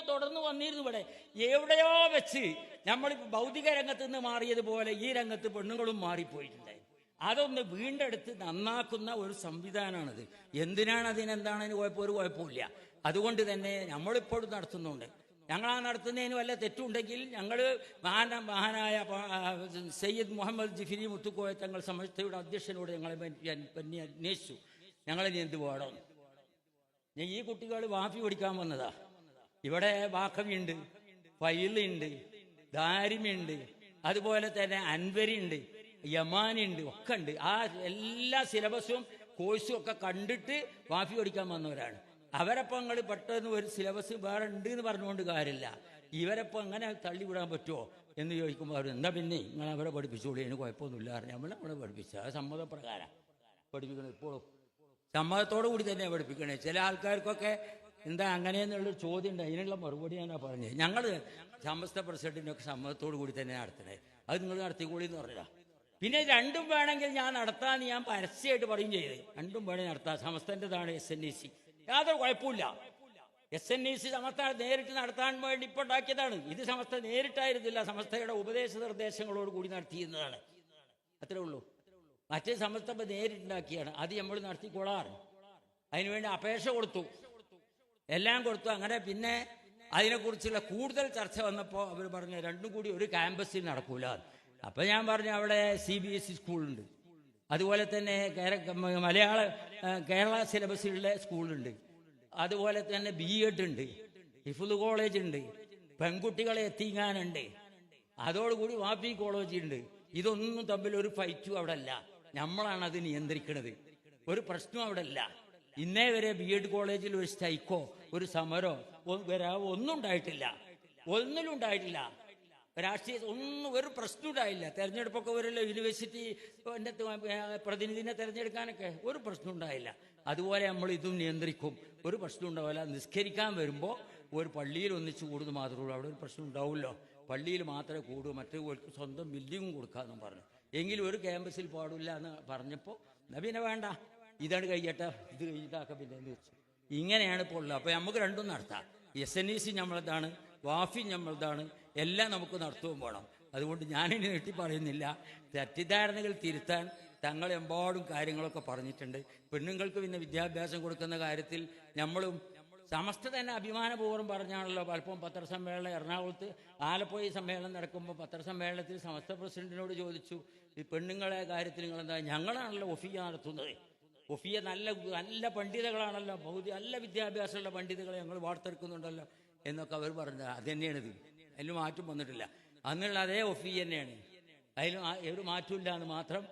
ഇങ്ങനെ തുടർന്ന് വന്നിരുന്നു ഇവിടെ. എവിടെയോ വെച്ച് നമ്മൾ ഭൗതിക രംഗത്ത് നിന്ന് മാറിയതുപോലെ ഈ രംഗത്ത് പെണ്ണുങ്ങളും മാറിപ്പോയിട്ടുണ്ട്. അതൊന്ന് വീണ്ടെടുത്ത് നന്നാക്കുന്ന ഒരു സംവിധാനമാണത്. എന്തിനാണ് അതിനെന്താണ്? അതിന് കുഴപ്പം ഒരു കുഴപ്പമില്ല അതുകൊണ്ട് തന്നെ നമ്മളിപ്പോഴും നടത്തുന്നുണ്ട്. ഞങ്ങൾ ആ നടത്തുന്നതിന് വല്ല തെറ്റുണ്ടെങ്കിൽ ഞങ്ങൾ മഹാന മഹാനായ സയ്യിദ് മുഹമ്മദ് ജിഫിരി മുത്തുക്കോയ തങ്ങൾ സമസ്തയുടെ അധ്യക്ഷനോട് ഞങ്ങളെ പന്നി അന്വേഷിച്ചു. ഞങ്ങളിനി എന്ത് പോകണം ഞാൻ ഈ കുട്ടികൾ വാഫി പഠിക്കാൻ വന്നതാ. ഇവിടെ വാക്കവിയുണ്ട് ഫൈലുണ്ട് ദാരിമുണ്ട് അതുപോലെ തന്നെ അൻവരിയുണ്ട് യമാനുണ്ട് ഒക്കെ ഉണ്ട് ആ എല്ലാ സിലബസും കോഴ്സും ഒക്കെ കണ്ടിട്ട് വാഫി പഠിക്കാൻ വന്നവരാണ്. അവരപ്പം നിങ്ങൾ പെട്ടെന്ന് ഒരു സിലബസ് വേറെ ഉണ്ട് എന്ന് പറഞ്ഞുകൊണ്ട് കാര്യമില്ല. ഇവരപ്പം അങ്ങനെ തള്ളിവിടാൻ പറ്റുമോ എന്ന് ചോദിക്കുമ്പോൾ അവർ എന്താ പിന്നെ നിങ്ങൾ അവരെ പഠിപ്പിച്ചോളൂ അതിന് കുഴപ്പമൊന്നുമില്ല പറഞ്ഞു. നമ്മൾ നമ്മളെ പഠിപ്പിച്ച അത് സമ്മതപ്രകാരം പഠിപ്പിക്കണം ഇപ്പോഴും സമ്മതത്തോടു കൂടി തന്നെ പഠിപ്പിക്കണേ. ചില ആൾക്കാർക്കൊക്കെ എന്താ അങ്ങനെയെന്നുള്ളൊരു ചോദ്യം ഉണ്ട്. അതിനുള്ള മറുപടി ഞാനാ പറഞ്ഞത് ഞങ്ങൾ സമസ്ത പ്രസിഡന്റിനൊക്കെ സമ്മതത്തോടു കൂടി തന്നെ നടത്തണേ അത് നിങ്ങൾ നടത്തിക്കോളി എന്ന് പറഞ്ഞതാ. പിന്നെ രണ്ടും വേണമെങ്കിൽ ഞാൻ നടത്താന്ന് ഞാൻ പരസ്യമായിട്ട് പറയും ചെയ്ത്. രണ്ടും വേണേ നടത്താം. സമസ്തന്റെതാണ് എസ് എൻ ഇ സി യാതൊരു കുഴപ്പമില്ല S N E C Samastha നേരിട്ട് നടത്താൻ വേണ്ടി ഇപ്പോൾ ഉണ്ടാക്കിയതാണ്. ഇത് സമസ്ത നേരിട്ടായിരുന്നില്ല. സമസ്തയുടെ ഉപദേശ നിർദ്ദേശങ്ങളോട് കൂടി നടത്തിയിരുന്നതാണ്. അത്രേ ഉള്ളൂ. മറ്റേ സമസ്ത ഇപ്പൊ നേരിട്ടുണ്ടാക്കിയാണ് അത് നമ്മൾ നടത്തിക്കൊള്ളാറ് അതിനുവേണ്ടി അപേക്ഷ കൊടുത്തു. എല്ലാം കൊടുത്തു. അങ്ങനെ പിന്നെ അതിനെക്കുറിച്ചുള്ള കൂടുതൽ ചർച്ച വന്നപ്പോൾ അവർ പറഞ്ഞു രണ്ടും കൂടി ഒരു ക്യാമ്പസിൽ നടക്കൂല. അപ്പം ഞാൻ പറഞ്ഞു അവിടെ സി ബി എസ് ഇ സ്കൂളുണ്ട്. അതുപോലെ തന്നെ മലയാള കേരള സിലബസിലുള്ള സ്കൂളുണ്ട്. അതുപോലെ തന്നെ ബി എഡ് ഉണ്ട്. ഹിഫുദ് കോളേജ് ഉണ്ട്. പെൺകുട്ടികളെ എത്തിങ്ങാനുണ്ട് അതോടുകൂടി വാപ്പി കോളേജ് ഉണ്ട്. ഇതൊന്നും തമ്മിൽ ഒരു ഫൈറ്റും അവിടെ അല്ല. നമ്മളാണ് അത് നിയന്ത്രിക്കുന്നത് ഒരു പ്രശ്നവും അവിടെ അല്ല. ഇന്നേ വരെ ബി എഡ് കോളേജിൽ ഒരു സ്ട്രൈക്കോ ഒരു സമരോ വരാവോ വരാ ഒന്നും ഉണ്ടായിട്ടില്ല. ഒന്നിലും ഉണ്ടായിട്ടില്ല. രാഷ്ട്രീയ ഒന്നും ഒരു പ്രശ്നം ഉണ്ടായില്ല. തെരഞ്ഞെടുപ്പൊക്കെ വരല്ലോ യൂണിവേഴ്സിറ്റി പ്രതിനിധിനെ തിരഞ്ഞെടുക്കാനൊക്കെ ഒരു പ്രശ്നം ഉണ്ടായില്ല. അതുപോലെ നമ്മൾ ഇതും നിയന്ത്രിക്കും. ഒരു പ്രശ്നം ഉണ്ടാവില്ല. നിസ്കരിക്കാൻ വരുമ്പോൾ ഒരു പള്ളിയിൽ ഒന്നിച്ച് കൂടുന്നു മാത്രമേ അവിടെ ഒരു പ്രശ്നം ഉണ്ടാവില്ലോ പള്ളിയിൽ മാത്രമേ കൂടൂ മറ്റേ സ്വന്തം ബിൽഡിങ്ങും കൊടുക്കാമെന്നും പറഞ്ഞു. എങ്കിലും ഒരു ക്യാമ്പസിൽ പാടില്ല എന്ന് പറഞ്ഞപ്പോൾ എന്നാ വേണ്ട. ഇതാണ് കഴിയട്ടെ ഇത് കഴിഞ്ഞിട്ടാക്ക പിന്നെ എന്ന് വെച്ചു. ഇങ്ങനെയാണ് ഇപ്പോൾ ഉള്ളത്. അപ്പോൾ നമുക്ക് രണ്ടും നടത്താം. എസ് എൻ ഇ സി നമ്മളതാണ് വാഫി നമ്മളതാണ് എല്ലാം നമുക്ക് നടത്തുകയും വേണം. അതുകൊണ്ട് ഞാനിനി നീട്ടി പറയുന്നില്ല. തെറ്റിദ്ധാരണകൾ തിരുത്താൻ തങ്ങളെമ്പാടും കാര്യങ്ങളൊക്കെ പറഞ്ഞിട്ടുണ്ട്. പെണ്ണുങ്ങൾക്ക് പിന്നെ വിദ്യാഭ്യാസം കൊടുക്കുന്ന കാര്യത്തിൽ നമ്മളും സമസ്ത തന്നെ അഭിമാനപൂർവം പറഞ്ഞാണല്ലോ. പലപ്പോഴും പത്രസമ്മേളനം എറണാകുളത്ത് ആലപ്പുഴ സമ്മേളനം നടക്കുമ്പോൾ പത്രസമ്മേളനത്തിൽ സമസ്ത പ്രസിഡന്റിനോട് ചോദിച്ചു ഈ പെണ്ണുങ്ങളെ കാര്യത്തിൽ നിങ്ങൾ എന്താ ഞങ്ങളാണല്ലോ ഒഫിയ നടത്തുന്നത്? ഒഫിയ നല്ല നല്ല പണ്ഡിതകളാണല്ലോ. ഭൗതി നല്ല വിദ്യാഭ്യാസമുള്ള പണ്ഡിതകളെ ഞങ്ങൾ വാർത്തെടുക്കുന്നുണ്ടല്ലോ എന്നൊക്കെ അവർ പറഞ്ഞത്. അത് തന്നെയാണിത് അതിൽ മാറ്റം വന്നിട്ടില്ല. അന്നുള്ള അതേ ഒഫി തന്നെയാണ്. അതിൽ ഒരു മാറ്റമില്ല എന്ന് മാത്രം